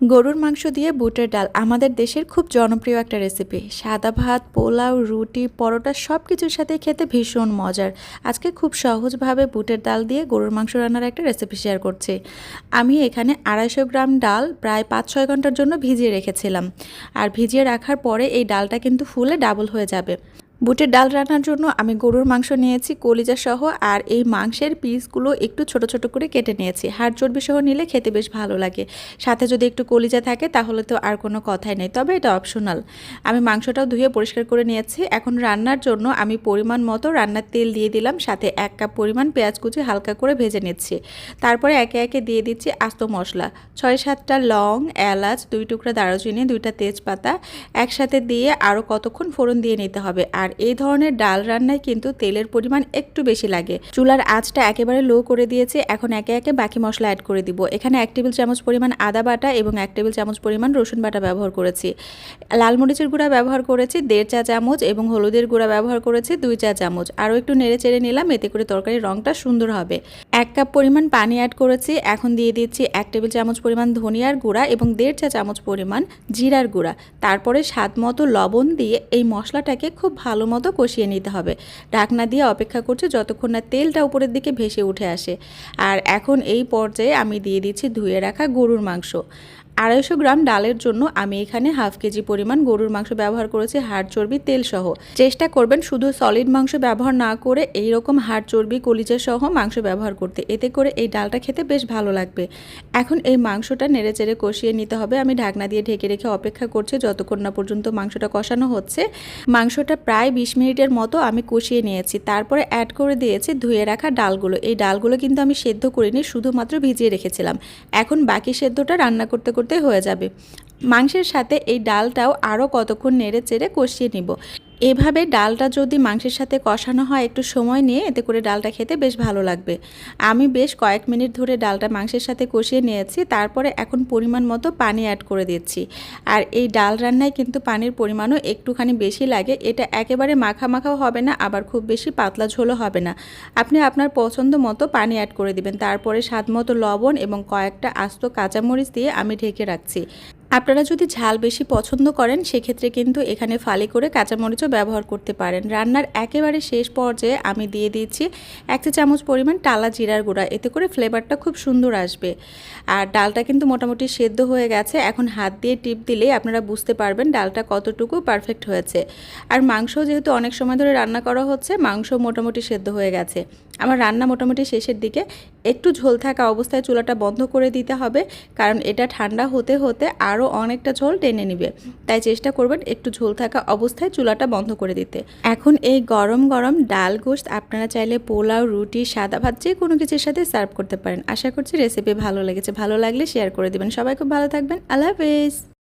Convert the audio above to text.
গরুর মাংস দিয়ে বুটের ডাল আমাদের দেশের খুব জনপ্রিয় একটা রেসিপি সাদা ভাত, পোলাও, রুটি, পরোটা সব কিছুর সাথে খেতে ভীষণ মজার। আজকে খুব সহজভাবে বুটের ডাল দিয়ে গরুর মাংস রান্নার একটা রেসিপি শেয়ার করছি। আমি এখানে আড়াইশো গ্রাম ডাল প্রায় পাঁচ ছয় ঘণ্টার জন্য ভিজিয়ে রেখেছিলাম। আর ভিজিয়ে রাখার পরে এই ডালটা কিন্তু ফুলে ডাবল হয়ে যাবে। বুটের ডাল রান্নার জন্য আমি গরুর মাংস নিয়েছি কলিজা সহ আর এই মাংসের পিসগুলো একটু ছোট ছোট করে কেটে নিয়েছি। হাড় চর্বি সহ নিলে খেতে বেশ ভালো লাগে। সাথে যদি একটু কলিজা থাকে তাহলে তো আর কোনো কথাই নেই, তবে এটা অপশনাল। আমি মাংসটাও ধুয়ে পরিষ্কার করে নিয়েছি। এখন রান্নার জন্য আমি পরিমাণ মতো রান্নার তেল দিয়ে দিলাম, সাথে এক কাপ পরিমাণ পেঁয়াজ কুচি হালকা করে ভেজে নিচ্ছি। তারপরে একে একে দিয়ে দিচ্ছি আস্ত মশলা। ছয় সাতটা লং, এলাচ, দুই টুকরা দারুচিনি, দুইটা তেজপাতা, একসাথে দিয়ে আরও কতক্ষণ ফোড়ন দিয়ে নিতে হবে। আর আর এই ধরনের ডাল রান্নায় কিন্তু তেলের পরিমাণ একটু বেশি লাগে। চুলার আঁচটা একেবারে লো করে দিয়েছে, এখন একে একে বাকি মশলা অ্যাড করে দিব। এখানে এক টেবিল চামচ পরিমাণ আদা বাটা এবং এক টেবিল চামচ পরিমাণ রসুন বাটা ব্যবহার করেছি। লাল মরিচের গুঁড়া ব্যবহার করেছি দেড় চা চামচ এবং হলুদের গুঁড়া ব্যবহার করেছি দুই চা চামচ। আরও একটু নেড়ে চেড়ে নিলাম, এতে করে তরকারির রঙটা সুন্দর হবে। এক কাপ পরিমাণ পানি অ্যাড করেছি। এখন দিয়ে দিচ্ছি এক টেবিল চামচ পরিমাণ ধনিয়ার গুঁড়া এবং দেড় চা চামচ পরিমাণ জিরার গুঁড়া। তারপরে স্বাদ মতো লবণ দিয়ে এই মশলাটাকে খুব ভালো মতো কষিয়ে নিতে হবে। ঢাকনা দিয়ে অপেক্ষা করছে যতক্ষণ না তেলটা উপরের দিকে ভেসে উঠে আসে। আর এখন এই পর্যায়ে আমি দিয়ে দিচ্ছি ধুয়ে রাখা গরুর মাংস। আড়াইশো গ্রাম ডালের জন্য আমি এখানে হাফ কেজি পরিমাণ গরুর মাংস ব্যবহার করেছি, হাড় চর্বি, তেল সহ। চেষ্টা করবেন শুধু সলিড মাংস ব্যবহার না করে এই রকম হাড় চর্বি, কলিজা সহ মাংস ব্যবহার করতে। এতে করে এই ডালটা খেতে বেশ ভালো লাগবে। এখন এই মাংসটা নেড়ে চেড়ে কষিয়ে নিতে হবে। আমি ঢাকনা দিয়ে ঢেকে রেখে অপেক্ষা করছি যতক্ষণ না পর্যন্ত মাংসটা কষানো হচ্ছে। মাংসটা প্রায় বিশ মিনিটের মতো আমি কষিয়ে নিয়েছি। তারপরে অ্যাড করে দিয়েছি ধুয়ে রাখা ডালগুলো। এই ডালগুলো কিন্তু আমি সেদ্ধ করিনি, শুধুমাত্র ভিজিয়ে রেখেছিলাম। এখন বাকি সেদ্ধটা রান্না করতে করতে করতে হয়ে যাবে। মাংসের সাথে এই ডালটাও আরও কতক্ষণ নেড়ে চেড়ে কষিয়ে নিব। এভাবে ডালটা যদি মাংসের সাথে কষানো হয়, একটু সময় নিয়ে এতে করে ডালটা খেতে বেশ ভালো লাগবে। আমি বেশ কয়েক মিনিট ধরে ডালটা মাংসের সাথে কষিয়ে নিয়েছি, তারপরে এখন পরিমাণ মতো পানি অ্যাড করে দিচ্ছি। আর এই ডাল রান্নায় কিন্তু পানির পরিমাণও একটুখানি বেশি লাগে, এটা একেবারে মাখা মাখাও হবে না, আবার খুব বেশি পাতলা ঝোলও হবে না। আপনি আপনার পছন্দ মতো পানি অ্যাড করে দিবেন, তারপরে স্বাদ মতো লবণ এবং কয়েকটা আস্ত কাঁচামরিচ দিয়ে আমি ঢেকে রাখছি। আপনারা যদি ঝাল বেশি পছন্দ করেন, সেক্ষেত্রে কিন্তু এখানে ফালি করে কাঁচামরিচও ব্যবহার করতে পারেন। রান্নার একেবারে শেষ পর্যায়ে আমি দিয়ে দিচ্ছি এক চা চামচ পরিমাণ টালা জিরার গুঁড়া। এতে করে ফ্লেভারটা খুব সুন্দর আসবে। আর ডালটা কিন্তু মোটামুটি সেদ্ধ হয়ে গেছে। এখন হাত দিয়ে টিপ দিলেই আপনারা বুঝতে পারবেন ডালটা কতটুকু পারফেক্ট হয়েছে। আর মাংস যেহেতু অনেক সময় ধরে রান্না করা হচ্ছে, মাংস মোটামুটি সেদ্ধ হয়ে গেছে। আমার রান্না মোটামুটি শেষের দিকে একটু ঝোল থাকা অবস্থায় চুলাটা বন্ধ করে দিতে হবে, কারণ এটা ঠান্ডা হতে হতে আরও অনেকটা ঝোল টেনে নিবে। তাই চেষ্টা করবেন একটু ঝোল থাকা অবস্থায় চুলাটা বন্ধ করে দিতে। এখন এই গরম গরম ডাল গোস্ত আপনারা চাইলে পোলাও, রুটি, সাদা ভাত যে কোনো কিছুর সাথে সার্ভ করতে পারেন। আশা করছি রেসিপি ভালো লেগেছে। ভালো লাগলে শেয়ার করে দেবেন। সবাই খুব ভালো থাকবেন। আল্লাহ হাফেজ।